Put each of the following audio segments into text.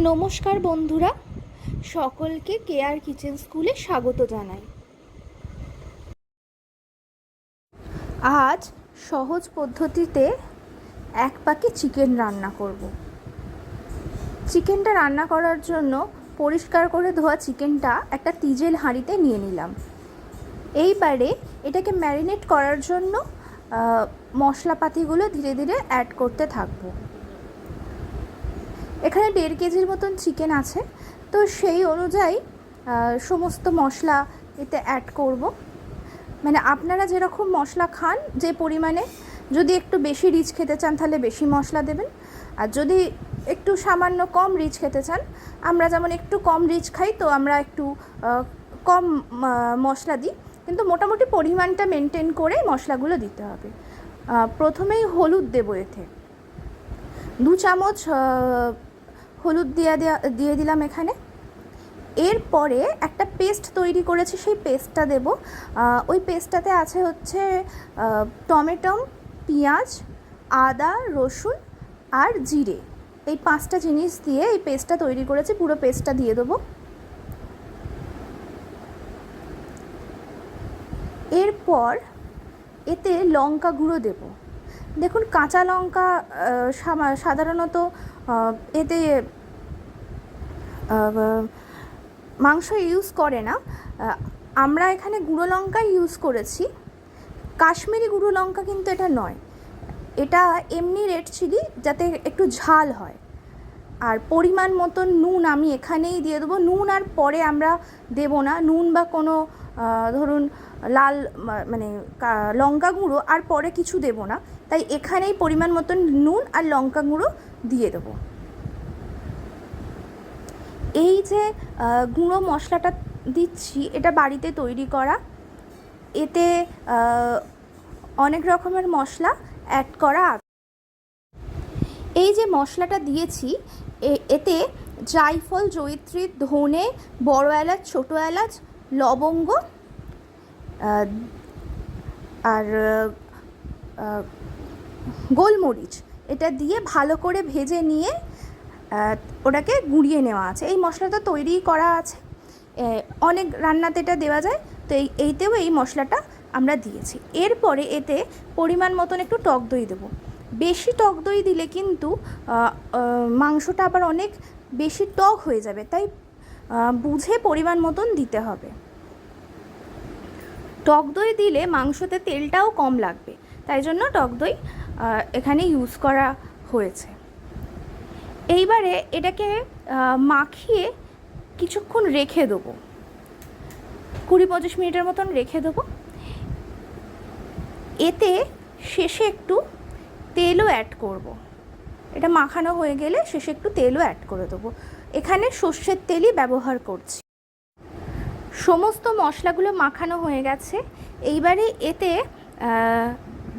নমস্কার বন্ধুরা, সকলকে কেয়ার কিচেন স্কুলে স্বাগত জানাই। আজ সহজ পদ্ধতিতে এক পাকে চিকেন রান্না করব। চিকেনটা রান্না করার জন্য পরিষ্কার করে ধোয়া চিকেনটা একটা তিজেল হাঁড়িতে নিয়ে নিলাম। এইবারে এটাকে ম্যারিনেট করার জন্য মশলাপাতিগুলো ধীরে ধীরে অ্যাড করতে থাকব। এখানে দেড় কেজির মতন চিকেন আছে। তো সেই অনুযায়ী সমস্ত মশলা এতে অ্যাড করব। মানে আপনারা যেরকম মশলা খান, যে পরিমাণে, যদি একটু বেশি রিচ খেতে চান, তাহলে বেশি মশলা দেবেন। আর যদি একটু সামান্য কম রিচ খেতে চান, আমরা যেমন একটু কম রিচ খাই, তো আমরা একটু কম মশলা দিই। কিন্তু মোটামুটি পরিমাণটা মেনটেন করে মশলাগুলো দিতে হবে। প্রথমেই হলুদ দেবো এতে। দু চামচ হলুদ দিয়ে দেওয়া দিয়ে দিলাম এখানে। এরপরে একটা পেস্ট তৈরি করেছি সেই পেস্টটা দেব। ওই পেস্টটাতে আছে হচ্ছে আহ, টমেটো পেঁয়াজ আদা রসুন আর জিরে। এই পাঁচটা জিনিস দিয়ে এই পেস্টটা তৈরি করেছি পুরো পেস্টটা দিয়ে দেবো। এরপর এতে লঙ্কা গুঁড়ো দেবো। দেখুন, কাঁচা লঙ্কা সাধারণত এতে মাংস ইউজ করে না। আমরা এখানে গুঁড়ো লঙ্কাই ইউজ করেছি। কাশ্মীরি গুঁড়ো লঙ্কা কিন্তু এটা নয়। এটা এমনি রেড চিলি যাতে একটু ঝাল হয়। আর পরিমাণ মতো নুন আমি এখানেই দিয়ে দেবো। নুন আর পরে আমরা দেবো না। নুন বা কোনো ধরুন লাল মানে লঙ্কা গুঁড়ো আর পরে কিছু দেবো না। তাই এখানেই পরিমাণ মতন নুন আর লঙ্কা গুঁড়ো দিয়ে দেবো। এই যে গুঁড়ো মশলাটা দিচ্ছি, এটা বাড়িতে তৈরি করা। এতে অনেক রকমের মশলা অ্যাড করা এই যে মশলাটা দিয়েছি এতে জায়ফল, জয়িত্রী, ধনে, বড় এলাচ, ছোটো এলাচ লবঙ্গ আর গোলমরিচ। এটা দিয়ে ভালো করে ভেজে নিয়ে ওটাকে গুঁড়িয়ে নেওয়া আছে। এই মশলাটা তৈরি করা আছে। অনেক রান্নাতে এটা দেওয়া যায়, তো এই, এইতেও এই মশলাটা আমরা দিয়েছি। এরপরে এতে পরিমাণ মতন একটু টক দই দেবো। বেশি টক দই দিলে কিন্তু মাংসটা আবার অনেক বেশি টক হয়ে যাবে। তাই বুঝে পরিমাণ মতন দিতে হবে। টক দই দিলে মাংসতে তেলটাও কম লাগবে, তাই জন্য টক দই এখানে ইউজ করা হয়েছে। এইবারে এটাকে মাখিয়ে কিছুক্ষণ রেখে দেবো। কুড়ি পঁচিশ মিনিটের মতন রেখে দেবো। এতে শেষে একটু তেলও অ্যাড করব। এটা মাখানো হয়ে গেলে শেষে একটু তেলও অ্যাড করে দেবো। এখানে সর্ষের তেলই ব্যবহার করছি। সমস্ত মশলাগুলো মাখানো হয়ে গেছে। এইবারে এতে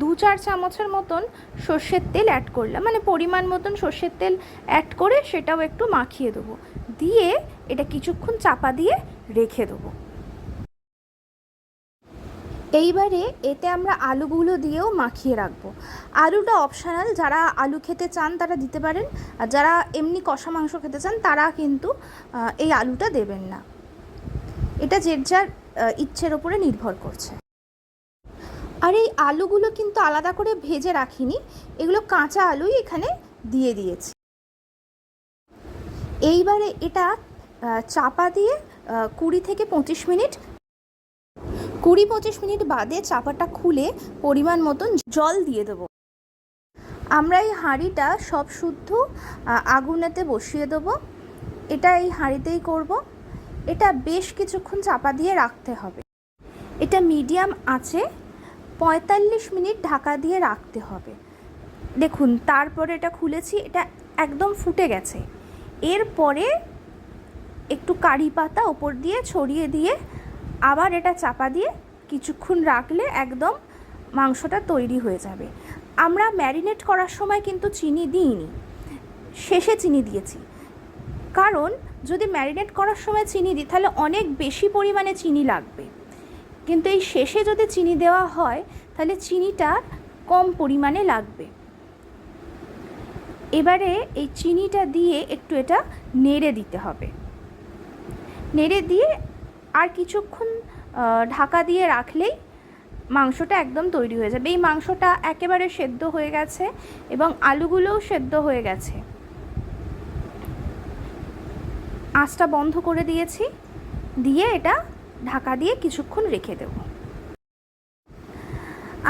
দু চার চামচের মতন সর্ষের তেল অ্যাড করলাম। মানে পরিমাণ মতন সর্ষের তেল অ্যাড করে সেটাও একটু মাখিয়ে দেবো। দিয়ে এটা কিছুক্ষণ চাপা দিয়ে রেখে দেবো। এইবারে এতে আমরা আলুগুলো দিয়েও মাখিয়ে রাখব। আলুটা অপশানাল যারা আলু খেতে চান তারা দিতে পারেন, আর যারা এমনি কষা মাংস খেতে চান তারা কিন্তু এই আলুটা দেবেন না। এটা যে যার ইচ্ছের ওপরে নির্ভর করছে। আর এই আলুগুলো কিন্তু আলাদা করে ভেজে রাখিনি, এগুলো কাঁচা আলুই এখানে দিয়ে দিয়েছি। এইবারে এটা চাপা দিয়ে কুড়ি থেকে পঁচিশ মিনিট কুড়ি পঁচিশ মিনিট বাদে চাপাটা খুলে পরিমাণ মতন জল দিয়ে দেবো। আমরা এই হাঁড়িটা সব শুদ্ধ আগুনেতে বসিয়ে দেবো। এটা এই হাঁড়িতেই করব। এটা বেশ কিছুক্ষণ চাপা দিয়ে রাখতে হবে। এটা মিডিয়াম আছে, পঁয়তাল্লিশ মিনিট ঢাকা দিয়ে রাখতে হবে। দেখুন, তারপরে এটা খুলেছি, এটা একদম ফুটে গেছে। এরপরে একটু কারি পাতা ওপর দিয়ে ছড়িয়ে দিয়ে আবার এটা চাপা দিয়ে কিছুক্ষণ রাখলে একদম মাংসটা তৈরি হয়ে যাবে। আমরা ম্যারিনেট করার সময় কিন্তু চিনি দিইনি। শেষে চিনি দিয়েছি। কারণ যদি ম্যারিনেট করার সময় চিনি দিই, তাহলে অনেক বেশি পরিমাণে চিনি লাগবে। কিন্তু এই শেষে যদি চিনি দেওয়া হয়, তাহলে চিনিটা কম পরিমাণে লাগবে। এবারে এই চিনিটা দিয়ে একটু এটা নেড়ে দিতে হবে। নেড়ে দিয়ে আর কিছুক্ষণ ঢাকা দিয়ে রাখলেই মাংসটা একদম তৈরি হয়ে যাবে। এই মাংসটা একেবারে সেদ্ধ হয়ে গেছে এবং আলুগুলোও সেদ্ধ হয়ে গেছে। আঁচটা বন্ধ করে দিয়েছি, দিয়ে এটা ঢাকা দিয়ে কিছুক্ষণ রেখে দেব।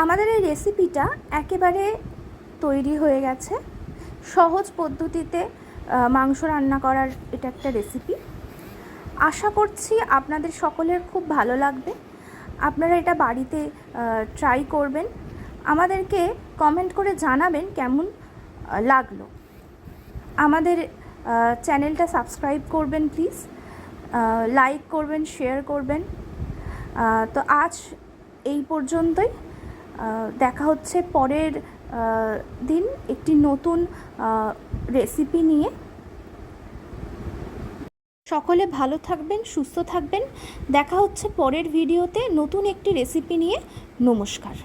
আমাদের এই রেসিপিটা একেবারে তৈরি হয়ে গেছে। সহজ পদ্ধতিতে মাংস রান্না করার এটা একটা রেসিপি আশা করছি আপনাদের সকলের খুব ভালো লাগবে। আপনারা এটা বাড়িতে ট্রাই করবেন। আমাদেরকে কমেন্ট করে জানাবেন কেমন লাগল। আমাদের চ্যানেলটা সাবস্ক্রাইব করবেন প্লিজ লাইক করবেন শেয়ার করবেন। তো আজ এই পর্যন্তই। দেখা হচ্ছে পরের দিন একটি নতুন রেসিপি নিয়ে। সকলে ভালো থাকবেন সুস্থ থাকবেন। দেখা হচ্ছে পরের ভিডিওতে নতুন একটি রেসিপি নিয়ে। নমস্কার।